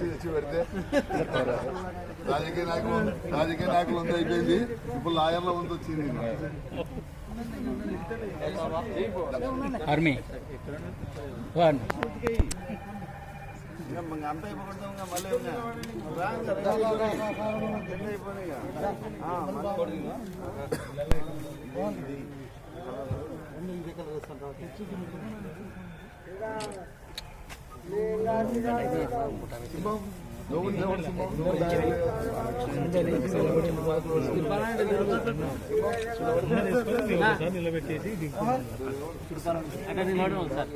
తెచ్చి తెచ్చి పెడితే రాజకీయ నాయకులు రాజకీయ నాయకులు ఉంది అయిపోయింది. ఇప్పుడు లాయర్ల ముందు వచ్చింది. ఆర్మీ. వన్ అంత అయిపోకుండా మళ్ళీ అయిపోయినాయి ఇక. ఆ, మళ్ళీ అక్కడ నిలబడండి ఒకసారి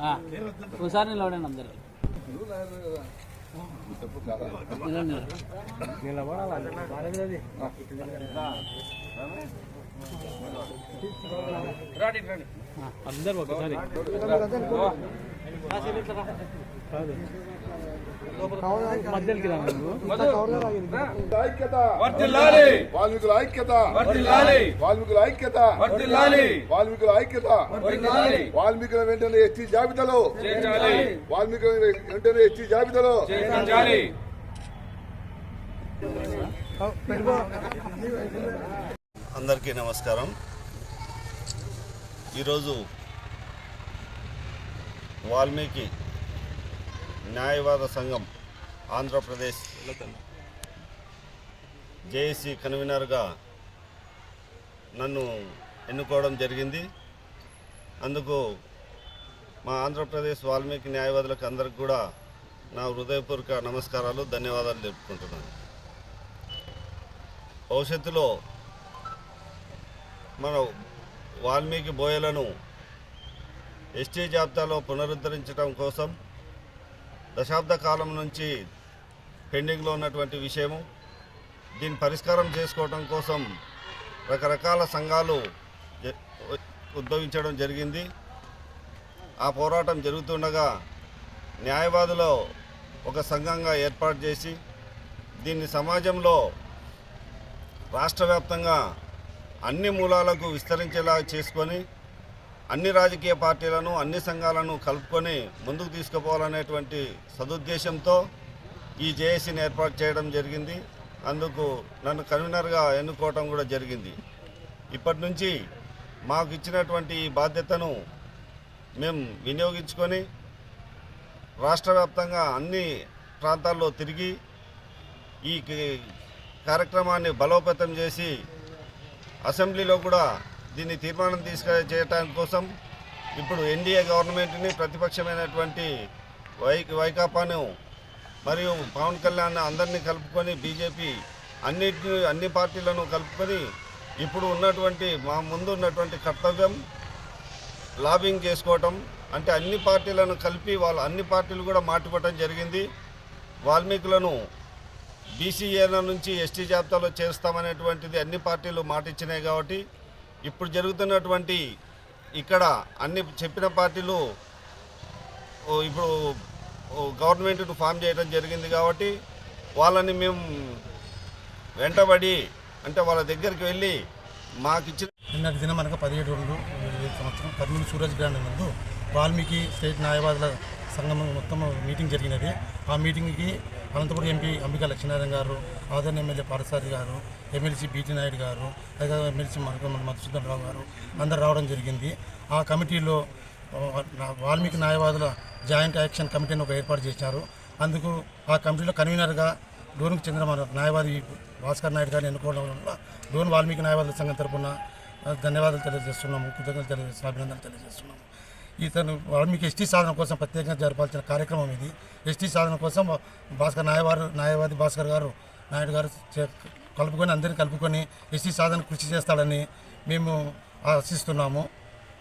ఆ, ఒకసారి నిలబడండి అందరు నిలబడాలి అందరు ఒకసారి. ఐక్యత వాల్మీకుల ఐక్యత. వాల్మీకుల ఐక్యత. వాల్మీకుల ఐక్యత. వాల్మీకుల వెంటనే ఎస్టీ జాబితాలో. చేర్చాలి వాల్మీకుల వెంటనే ఎస్టీ జాబితాలో. అందరికీ నమస్కారం. ఈరోజు వాల్మీకి న్యాయవాద సంఘం ఆంధ్రప్రదేశ్ జేఏసీ కన్వీనర్గా నన్ను ఎన్నుకోవడం జరిగింది. అందుకు మా ఆంధ్రప్రదేశ్ వాల్మీకి న్యాయవాదులకు అందరికి కూడా నా హృదయపూర్వక నమస్కారాలు ధన్యవాదాలు తెలుపుకుంటున్నాను. భవిష్యత్తులో మన వాల్మీకి బోయలను ఎస్టీ జాబితాలో పునరుద్ధరించడం కోసం దశాబ్ద కాలం నుంచి పెండింగ్లో ఉన్నటువంటి విషయము. దీన్ని పరిష్కారం చేసుకోవడం కోసం రకరకాల సంఘాలు ఉద్భవించడం జరిగింది. ఆ పోరాటం జరుగుతుండగా న్యాయవాదులో ఒక సంఘంగా ఏర్పాటు చేసి దీన్ని సమాజంలో రాష్ట్ర వ్యాప్తంగా అన్ని మూలాలకు విస్తరించేలా చేసుకొని అన్ని రాజకీయ పార్టీలను అన్ని సంఘాలను కలుపుకొని ముందుకు తీసుకుపోవాలనేటువంటి సదుద్దేశంతో ఈ జేఏసీని ఏర్పాటు చేయడం జరిగింది. అందుకు నన్ను కన్వీనర్గా ఎన్నుకోవటం కూడా జరిగింది. ఇప్పటి నుంచి మాకు ఇచ్చినటువంటి ఈ బాధ్యతను మేము వినియోగించుకొని రాష్ట్ర వ్యాప్తంగా అన్ని ప్రాంతాల్లో తిరిగి ఈ కార్యక్రమాన్ని బలోపేతం చేసి అసెంబ్లీలో కూడా దీన్ని తీర్మానం తీసుకు చేయటానికి కోసం ఇప్పుడు ఎన్డీఏ గవర్నమెంట్ని ప్రతిపక్షమైనటువంటి వై వైకాపాను మరియు పవన్ కళ్యాణ్ అందరినీ కలుపుకొని బీజేపీ అన్నిటి అన్ని పార్టీలను కలుపుకొని ఇప్పుడు ఉన్నటువంటి మా ముందు ఉన్నటువంటి కర్తవ్యం లాబింగ్ చేసుకోవటం. అంటే అన్ని పార్టీలను కలిపి వాళ్ళు అన్ని పార్టీలు కూడా మాట్లాడటం జరిగింది. వాల్మీకులను బీసీఏల నుంచి ఎస్టీ జాబితాలో చేస్తామనేటువంటిది అన్ని పార్టీలు మాట ఇచ్చినాయి కాబట్టి ఇప్పుడు జరుగుతున్నటువంటి ఇక్కడ అన్ని చెప్పిన పార్టీలు ఇప్పుడు గవర్నమెంట్ను ఫామ్ చేయడం జరిగింది కాబట్టి వాళ్ళని మేము వెంటబడి అంటే వాళ్ళ దగ్గరికి వెళ్ళి మాకు ఇచ్చిన నిన్నటి దినం అనగా పదిహేడు రెండు సంవత్సరం కర్నూలు సూరజ్ గ్రాండ్ నందు వాల్మీకి స్టేట్ న్యాయవాదుల సంఘం మొత్తం మీటింగ్ జరిగినది. ఆ మీటింగ్కి అనంతపురం ఎంపీ అంబికా లక్ష్మీనారాయణ గారు ఆదరణ ఎమ్మెల్యే పారసారి గారు ఎమ్మెల్సీ బీటీ నాయుడు గారు అలాగే ఎమ్మెల్సీ మరకమల్ మధుసూదన్ రావు గారు అందరు రావడం జరిగింది. ఆ కమిటీలో వాల్మీకి న్యాయవాదుల జాయింట్ యాక్షన్ కమిటీని ఒక ఏర్పాటు చేశారు. అందుకు ఆ కమిటీలో కన్వీనర్గా డోన్కి చెందిన మన న్యాయవాది భాస్కర్ నాయుడు గారిని ఎన్నుకోవడం వల్ల డోన్ వాల్మీకి న్యాయవాదుల సంఘం తరపున ధన్యవాదాలు తెలియజేస్తున్నాము కృతజ్ఞతలు తెలియజేస్తున్నాము అభినందనలు తెలియజేస్తున్నాము. ఇతను వాల్మీకి ఎస్టీ సాధన కోసం ప్రత్యేకంగా జరపాల్సిన కార్యక్రమం ఇది. ఎస్టీ సాధన కోసం భాస్కర్ నాయవారు న్యాయవాది భాస్కర్ గారు నాయుడు గారు చే- కలుపుకొని అందరిని కలుపుకొని ఎస్టీ సాధన కృషి చేస్తాడని మేము ఆశిస్తున్నాము.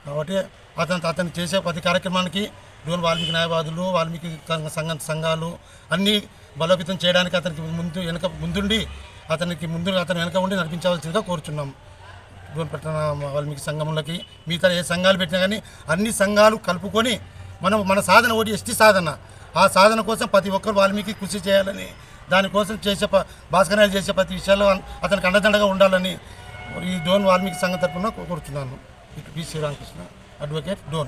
కాబట్టి అతను అతను చేసే ప్రతి కార్యక్రమానికి డోన్ వాల్మీకి న్యాయవాదులు వాల్మీకి సంఘ సంఘ సంఘాలు అన్నీ బలోపేతం చేయడానికి అతనికి ముందు వెనక ముందుండి అతనికి ముందు అతను వెనక ఉండి నడిపించవలసిందిగా కోరుచున్నాం. డోన్ పట్టణ వాల్మీకి సంఘంలోకి మిగతా ఏ సంఘాలు పెట్టినా కానీ అన్ని సంఘాలు కలుపుకొని మనం మన సాధన ఒకటి ఎస్టీ సాధన. ఆ సాధన కోసం ప్రతి ఒక్కరు వాల్మీకి కృషి చేయాలని దానికోసం చేసే ప- చేసే ప్రతి విషయాల్లో అతనికి అండదండగా ఉండాలని ఈ డోన్ వాల్మీకి సంఘం తరఫున కోరుతున్నాను. ఇటు బి శ్రీరామకృష్ణ అడ్వకేట్ డోన్.